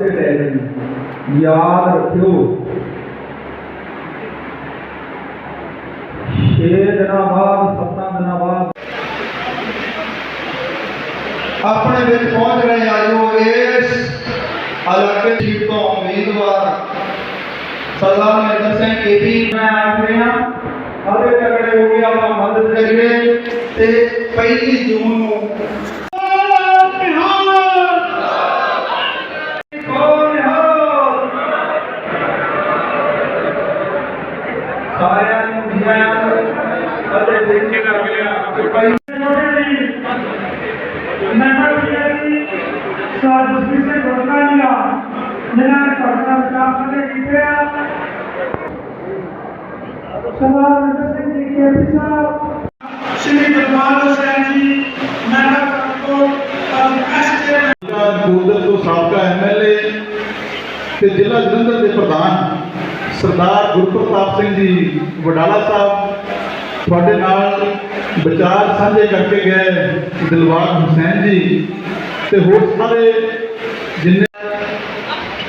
ਤੇ ਲੈ ਲਈ ਯਾਦ ਰੱਖਿਓ ਛੇ ਦਿਨਾਂ ਬਾਅਦ ਸੱਤਾਂ ਦਿਨਾਂ ਬਾਅਦ ਆਪਣੇ ਵਿੱਚ ਪਹੁੰਚ ਰਹੇ ਆਜੋ ਇਸ ਇਲਾਕੇ ਸੀਟ ਤੋਂ ਉਮੀਦਵਾਰ ਸਰਦਾਰ ਮਹਿੰਦਰ ਸਿੰਘ ਕੇਪੀ ਮੈਂ ਆਖ ਰਿਹਾ ਅਰੇ ਤਗੜੇ ਹੋ ਕੇ ਆਪਾਂ ਮਦਦ ਕਰੀਏ ਤੇ ਪਹਿਲੀ ਜੂਨ ਨੂੰ ਕੌਣ ਹੋ ਸਾਰਿਆਂ ਨੂੰ ਜੀਆਂ ਅਤੇ ਦੇਖੇ ਕਰ ਲਿਆ ਪਹਿਲੀ ਨੰਬਰ ਪੀਆਈ ਸਾਧੂ ਸਿੰਘ ਗੁਰਨਾਨੀਆ ਜਿਨ੍ਹਾਂ ਨੇ ਤੁਹਾਡਾ ਵਿਕਾਸ ਕਰਦੇ ਕੀਤੇ ਆ ਸਰਦਾਰ ਨੰਦਰ ਸਿੰਘ ਜੀ ਕੇ ਸਾਹਿਬ ਸ਼੍ਰੀ ਗੁਰਮਾਨ ਹੁਸੈਨ ਜੀ ਮੈਂਬਰ ਕਾਰਪੋਰੇਟ ਐਸਟੇ ਤੋਂ ਸਾਬਕਾ ਐਮਐਲਏ ਤੇ ਜ਼ਿਲ੍ਹਾ ਜਲੰਧਰ ਦੇ ਪ੍ਰਧਾਨ ਸਰਦਾਰ ਗੁਰਪ੍ਰਤਾਪ ਸਿੰਘ ਜੀ ਵਡਾਲਾ ਸਾਹਿਬ ਤੁਹਾਡੇ ਨਾਲ ਵਿਚਾਰ ਸਾਂਝੇ ਕਰਕੇ ਗਏ ਦਿਲਬਾਗ ਹੁਸੈਨ ਜੀ ਤੇ ਹੋਰ ਸਾਰੇ ਜਿੰਨੇ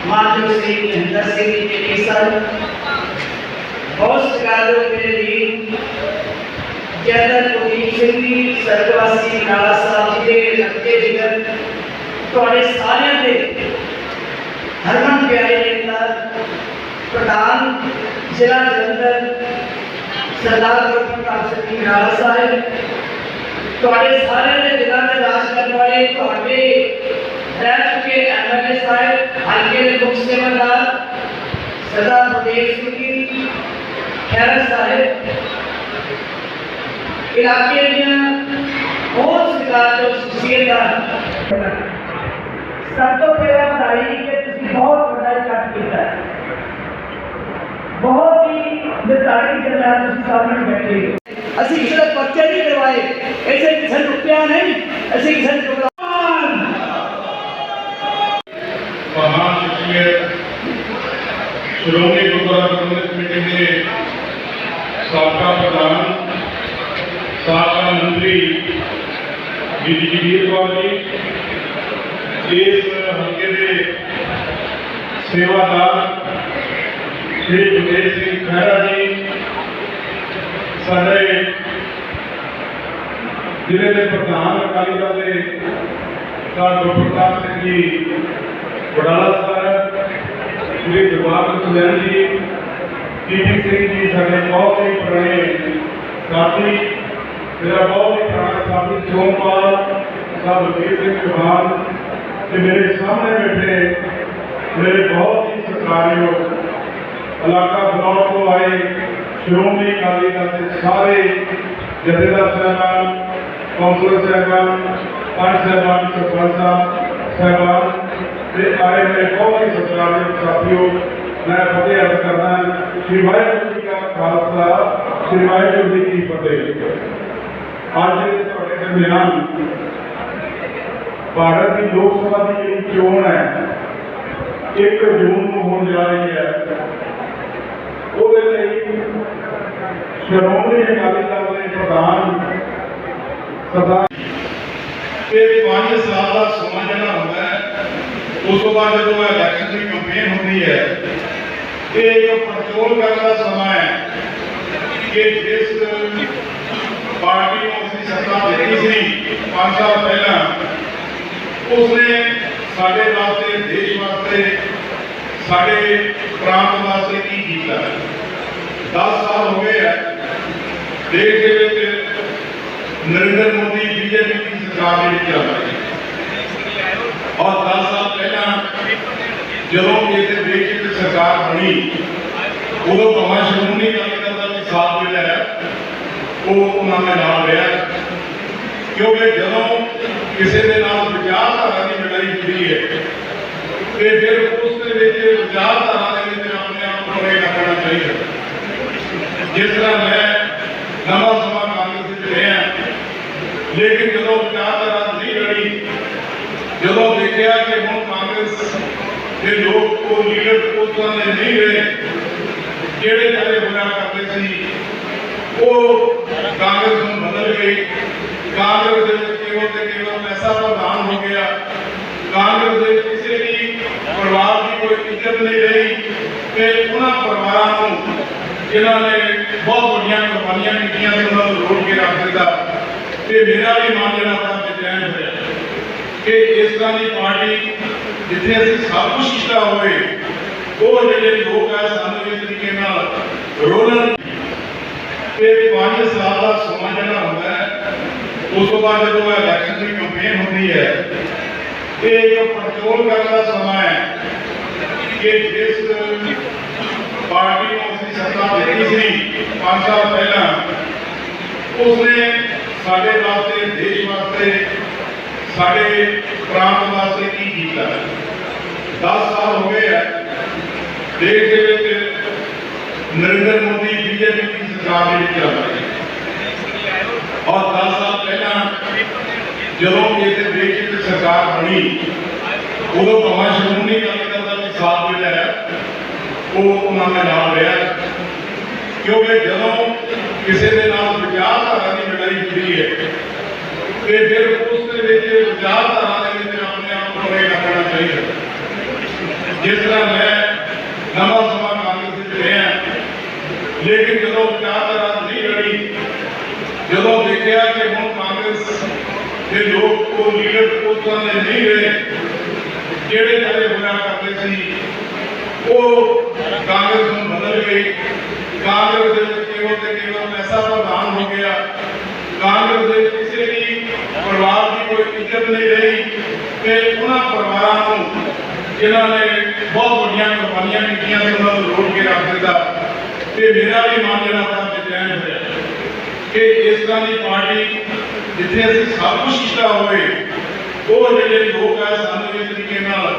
ਮਾਨਜੋ ਸਿੰਘ ਮਹਿੰਦਰ ਸਿੰਘ ਜੀ ਕੇ ਕਿਸਨ ਬਹੁਤ ਸਤਿਕਾਰਯੋਗ ਮੇਰੇ ਵੀਰ ਜਨਰਲ ਕੁਲਦੀਪ ਸਿੰਘ ਜੀ ਸਰਗਵਾਸੀ ਨਾਲਾ ਸਾਹਿਬ ਜੀ ਦੇ ਲੱਕੇ ਜਿਗਰ ਤੁਹਾਡੇ ਸਾਰਿਆਂ ਦੇ ਹਰਮਨ ਪਿਆਰੇ ਨੇਤਾ ਪ੍ਰਧਾਨ ਜ਼ਿਲ੍ਹਾ ਜਲੰਧਰ ਸਰਦਾਰ ਗੁਰਪ੍ਰਤਾਪ ਸਿੰਘ ਜੀ ਨਾਲਾ ਸਾਹਿਬ ਤੁਹਾਡੇ ਸਾਰਿਆਂ ਦੇ ਦਿਲਾਂ ਦੇ ਰਾਜ ਕਰਨ ਵਾਲੇ ਤੁਹਾਡੇ ਰਹਿ ਚੁੱਕੇ ਐਮਐਲਏ ਸਾਹਿਬ ਹਲਕੇ ਦੇ ਮੁੱਖ ਸੇਵਾਦਾਰ ਸਰਦਾਰ ਬਲਦੇਵ ਸਿੰਘ ਜੀ ਖੈਰ ਸਾਹਿਬ ਇਲਾਕੇ ਦੀਆਂ ਬਹੁਤ ਸਤਿਕਾਰਯੋਗ ਸ਼ਖਸੀਅਤਾਂ ਸਭ ਤੋਂ ਪਹਿਲਾਂ ਵਧਾਈ ਕਿ ਤੁਸੀਂ ਬਹੁਤ ਵੱਡਾ ਇਕੱਠ ਕੀਤਾ ਹੈ। ਬਹੁਤ ਹੀ ਨਿਰਧਾਰਿਤ ਜਨਾਬ ਤੁਸੀਂ ਸਾਹਮਣੇ ਬੈਠੇ ਹੋ। ਅਸੀਂ ਕਿਸੇ ਦਾ ਪਰਚੇ ਨਹੀਂ ਕਰਵਾਏ ਐਸੇ ਕਿਸੇ ਨੂੰ ਰੁਪਿਆ ਨਹੀਂ ਅਸੀਂ ਕਿਸੇ ਨੂੰ ਚੁਕਲਾਨ ਮਹਾਨ ਸ਼ਖਸੀਅਤ ਸ਼੍ਰੋਮਣੀ ਗੁਰਦੁਆਰਾ ਪ੍ਰਬੰਧਕ ਕਮੇਟੀ ਦੇ ਸਾਬਕਾ ਪ੍ਰਧਾਨ ਸਾਬਕਾ ਮੰਤਰੀ ਬੀਬੀ ਜਗੀਰ ਕੌਰ ਜੀ, ਇਸ ਹਲਕੇ ਦੇ ਸੇਵਾਦਾਰ ਸ਼੍ਰੀ ਜਗਦੇਵ ਸਿੰਘ ਖਹਿਰਾ ਜੀ, ਸਾਡੇ ਜ਼ਿਲ੍ਹੇ ਦੇ ਪ੍ਰਧਾਨ ਅਕਾਲੀ ਦਲ ਦੇ ਸਰਦਾਰ ਗੁਰਪ੍ਰਤਾਪ ਸਿੰਘ ਜੀ, ਵਡਾਲਾ ਸਾਹਿਬ, ਸ਼੍ਰੀ ਜਵਾਬ ਹੁਸੈਨ ਜੀ ਪੀਪੀ ਸਿੰਘ ਜੀ, ਸਾਡੇ ਬਹੁਤ ਹੀ ਪੁਰਾਣੇ ਸਾਥੀ ਮੇਰਾ ਬਹੁਤ ਹੀ ਪੁਰਾਣਾ ਸਾਥੀ ਸੋਮਪਾਲ ਸਾਹਿਬ ਬਲਬੀਰ ਸਿੰਘ ਚੌਹਾਨ ਤੇ ਮੇਰੇ ਸਾਹਮਣੇ ਬੈਠੇ ਮੇਰੇ ਬਹੁਤ ਹੀ ਸਤਿਕਾਰਯੋਗ ਇਲਾਕਾ ਬਲੌਕ ਤੋਂ ਆਏ ਸ਼੍ਰੋਮਣੀ ਅਕਾਲੀ ਦਲ ਦੇ ਸਾਰੇ ਜਥੇਦਾਰ ਸਾਹਿਬਾਨ ਕੌਂਸਲਰ ਸਾਹਿਬਾਨ ਪੰਜ ਸਾਹਿਬਾਨ ਸਰਪੰਚ ਸਾਹਿਬ ਸਾਹਿਬਾਨ ਤੇ ਆਏ ਮੇਰੇ ਬਹੁਤ ਹੀ ਸਤਿਕਾਰਯੋਗ ਸਾਥੀਓ ਮੈਂ ਫਤਿਹ ਅਰਜ਼ ਕਰਦਾ ਸ਼੍ਰੀ ਵਾਹਿਗੁਰੂ ਜੀ ਕਾ ਖਾਲਸਾ ਸ਼੍ਰੀ ਵਾਹਿਗੁਰੂ ਜੀ ਕੀ ਫਤਿਹ ਅੱਜ ਦੇ ਤੁਹਾਡੇ ਦਰਮਿਆਨ ਭਾਰਤ ਦੀ ਲੋਕ ਸਭਾ ਦੀ ਜਿਹੜੀ ਚੋਣ ਹੈ 1 ਜੂਨ ਨੂੰ ਹੋਣ ਜਾ ਰਹੀ ਹੈ। ਉਹਦੇ ਲਈ ਸ਼੍ਰੋਮਣੀ ਅਕਾਲੀ ਦਲ ਦੇ ਪ੍ਰਧਾਨ ਸਰਦਾਰ ਇਹ 5 ਸਾਲ ਦਾ ਸਮਾਂ ਜਿਹੜਾ ਹੁੰਦਾ ਹੈ, ਉਸ ਤੋਂ ਬਾਅਦ ਜਦੋਂ ਇਲੈਕਸ਼ਨ ਦੀ ਕੰਪੇਨ ਹੁੰਦੀ ਹੈ, ਇਹ ਇੱਕ ਪਰਚੋਲ ਕਰਨ ਦਾ ਸਮਾਂ ਹੈ ਕਿ ਜਿਸ ਪਾਰਟੀ ਨੂੰ ਅਸੀਂ ਸੱਤਾ ਦਿੱਤੀ ਸੀ 5 ਸਾਲ ਪਹਿਲਾਂ ਉਸਨੇ ਸਾਡੇ ਵਾਸਤੇ, ਦੇਸ਼ ਵਾਸਤੇ, ਸਾਡੇ ਪ੍ਰਾਂਤ ਵਾਸਤੇ ਕੀ ਕੀਤਾ 10 ਸਾਲ ਹੋ ਗਏ ਹੈ। ਦੇਸ਼ ਦੇ ਵਿੱਚ ਨਰਿੰਦਰ ਮੋਦੀ, ਬੀਜੇਪੀ ਦੀ ਸਰਕਾਰ ਦੇ ਵਿੱਚ ਚੱਲ ਰਹੀ ਔਰ 10 ਸਾਲ ਪਹਿਲਾਂ ਜਦੋਂ ਇਸ ਦੇਸ਼ ਵਿੱਚ ਸਰਕਾਰ ਬਣੀ, ਉਦੋਂ ਭਾਵੇਂ ਸ਼੍ਰੋਮਣੀ ਅਕਾਲੀ ਦਲ ਦਾ ਵੀ ਸਾਥ ਜਿਹੜਾ ਹੈ। ਉਹ ਉਹਨਾਂ ਦੇ ਨਾਲ ਰਿਹਾ। ਕਿਉਂਕਿ ਜਦੋਂ ਕਿਸੇ ਦੇ ਨਾਲ ਵਿਚਾਰਧਾਰਾ ਦੀ ਲੜਾਈ ਹੁੰਦੀ ਹੈ, ਤੇ ਫਿਰ ਉਸ ਦੇ ਵਿੱਚ ਵਿਚਾਰਧਾਰਾ ਦੇ ਵਿੱਚ ਆਪਣੇ ਆਪ ਨੂੰ ਪਰੇ ਰੱਖਣਾ ਚਾਹੀਦਾ। ਜਿਸ ਤਰ੍ਹਾਂ ਮੈਂ ਨਵਾਂ ਸਮਾਂ ਕਾਂਗਰਸ ਵਿੱਚ ਰਿਹਾ, ਲੇਕਿਨ ਜਦੋਂ ਵਿਚਾਰਧਾਰਾ ਨਹੀਂ ਲੜੀ, ਜਦੋਂ ਦੇਖਿਆ ਕਿ ਹੁਣ ਕਾਂਗਰਸ ਦੇ ਲੋਕ ਉਹ ਲੀਡਰ ਉਸ ਤਰ੍ਹਾਂ ਦੇ ਨਹੀਂ ਰਹੇ, ਜਿਹੜੇ ਜਿਹੜੇ ਹੋਇਆ ਕਰਦੇ ਸੀ, ਉਹ ਕਾਂਗਰਸ ਨੂੰ ਬਦਲ ਗਏ। ਕਾਂਗਰਸ ਦੇ ਵਿੱਚ ਕੇਵਲ ਤੇ ਕੇਵਲ ਪੈਸਾ ਪ੍ਰਧਾਨ ਹੋ ਗਿਆ। ਕਾਂਗਰਸ ਦੇ ਕਿਸੇ ਵੀ ਪਰਿਵਾਰ ਦੀ ਕੋਈ ਇੱਜ਼ਤ ਨਹੀਂ ਰਹੀ ਤੇ ਉਹਨਾਂ ਪਰਿਵਾਰਾਂ ਨੂੰ ਜਿਨ੍ਹਾਂ ਨੇ ਬਹੁਤ ਵੱਡੀਆਂ ਕੁਰਬਾਨੀਆਂ ਕੀਤੀਆਂ ਤੇ ਉਹਨਾਂ ਨੂੰ ਰੋਕ ਕੇ ਰੱਖ ਦਿੱਤਾ। ਤੇ ਮੇਰਾ ਵੀ ਮਨ ਜਿਹੜਾ ਬੜਾ ਬੇਚੈਨ ਹੋਇਆ। ਕਿ ਇਸ ਤਰ੍ਹਾਂ ਦੀ ਪਾਰਟੀ ਜਿੱਥੇ ਅਸੀਂ ਸਭ ਕੁਝ ਕੀਤਾ ਹੋਵੇ, ਉਹ ਜਿਹੜੇ ਲੋਕ ਆ ਸਾਨੂੰ ਇਸ ਤਰੀਕੇ ਨਾਲ ਰੋਲਣ। ਤੇ ਪੰਜ ਸਾਲ ਦਾ ਸਮਾਂ ਜਿਹੜਾ ਹੁੰਦਾ ਹੈ ਉਸ ਤੋਂ ਬਾਅਦ ਜਦੋਂ ਇਲੈਕਸ਼ਨ ਦੀ ਕੰਪੇਨ ਹੁੰਦੀ ਹੈ, ਇਹ ਇੱਕ ਪੜਚੋਲ ਕਰਨ ਦਾ ਸਮਾਂ ਹੈ ਕਿ ਜਿਸ ਪਾਰਟੀ ਨੂੰ ਅਸੀਂ ਸੱਤਾ ਦਿੱਤੀ ਸੀ 5 ਸਾਲ ਪਹਿਲਾਂ, ਉਸਨੇ ਸਾਡੇ ਵਾਸਤੇ, ਦੇਸ਼ ਵਾਸਤੇ, ਸਾਡੇ ਪ੍ਰਾਂਤ ਵਾਸਤੇ ਕੀ ਕੀਤਾ? 10 ਸਾਲ ਹੋ ਗਏ ਹੈ, ਦੇਸ਼ ਦੇ ਵਿੱਚ ਨਰਿੰਦਰ ਮੋਦੀ, ਬੀਜੇਪੀ ਦੀ ਸਰਕਾਰ ਦੇ ਵਿੱਚ ਚੱਲ ਰਹੀ ਹੈ। ਔਰ 10 ਸਾਲ ਪਹਿਲਾਂ ਜਦੋਂ ਇਸ ਦੇਸ਼ ਵਿੱਚ ਸਰਕਾਰ ਬਣੀ, ਉਦੋਂ ਭਾਵੇਂ ਸ਼੍ਰੋਮਣੀ ਅਕਾਲੀ ਦਲ ਦਾ ਵੀ ਸਾਥ ਜਿਹੜਾ ਹੈ ਉਹ ਉਹਨਾਂ ਦੇ ਨਾਲ ਰਿਹਾ। ਕਿਉਂਕਿ ਜਦੋਂ ਕਿਸੇ ਦੇ ਨਾਲ ਵਿਚਾਰਧਾਰਾ ਦੀ ਲੜਾਈ ਹੁੰਦੀ ਹੈ, ਤੇ ਫਿਰ ਉਸ ਦੇ ਵਿੱਚ ਵਿਚਾਰਧਾਰਾ ਦੇ ਵਿੱਚ ਆਪਣੇ ਆਪ ਨੂੰ ਪਰੇ ਰੱਖਣਾ ਚਾਹੀਦਾ। ਜਿਸ ਤਰ੍ਹਾਂ ਮੈਂ ਨਵਾਂ ਸਮਾਂ ਕਾਂਗਰਸ ਵਿੱਚ ਰਿਹਾ, ਲੇਕਿਨ ਜਦੋਂ ਵਿਚਾਰਧਾਰਾ ਨਹੀਂ ਲੜੀ, ਜਦੋਂ ਦੇਖਿਆ ਕਿ ਹੁਣ ਕਾਂਗਰਸ ਦੇ ਲੋਕ ਉਹ ਲੀਡਰ ਉਸ ਤਰ੍ਹਾਂ ਦੇ ਨਹੀਂ ਰਹੇ, ਜਿਹੜੇ ਜਿਹੜੇ ਹੋਇਆ ਕਰਦੇ ਸੀ, ਉਹ ਕਾਂਗਰਸ ਨੂੰ ਬਦਲ ਗਈ ਕਾਂਗਰਸ ਦੇ ਕੇਵਲ ਤੇ ਕੇਵਲ ਪੈਸਾ ਪ੍ਰਧਾਨ ਹੋ ਗਿਆ। ਕਾਂਗਰਸ ਦੇ ਕਿਸੇ ਵੀ ਪਰਿਵਾਰ ਦੀ ਕੋਈ ਇੱਜ਼ਤ ਨਹੀਂ ਰਹੀ ਤੇ ਉਹਨਾਂ ਪਰਿਵਾਰਾਂ ਨੂੰ, ਜਿਨ੍ਹਾਂ ਨੇ ਬਹੁਤ ਵੱਡੀਆਂ ਕੁਰਬਾਨੀਆਂ ਕੀਤੀਆਂ ਤੇ ਉਹਨਾਂ ਨੂੰ ਰੋਕ ਕੇ ਰੱਖ ਦਿੱਤਾ। ਤੇ ਮੇਰਾ ਵੀ ਮਨ ਜਿਹੜਾ ਬੜਾ ਬੇਚੈਨ ਹੋਇਆ। ਕਿ ਇਸ ਤਰ੍ਹਾਂ ਦੀ ਪਾਰਟੀ ਜਿੱਥੇ ਅਸੀਂ ਸਭ ਕੁਝ ਕੀਤਾ ਹੋਵੇ, ਉਹ ਜਿਹੜੇ ਲੋਕ ਆ, ਸਾਨੂੰ ਇਸ ਤਰੀਕੇ ਨਾਲ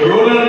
ਰੋਲਣ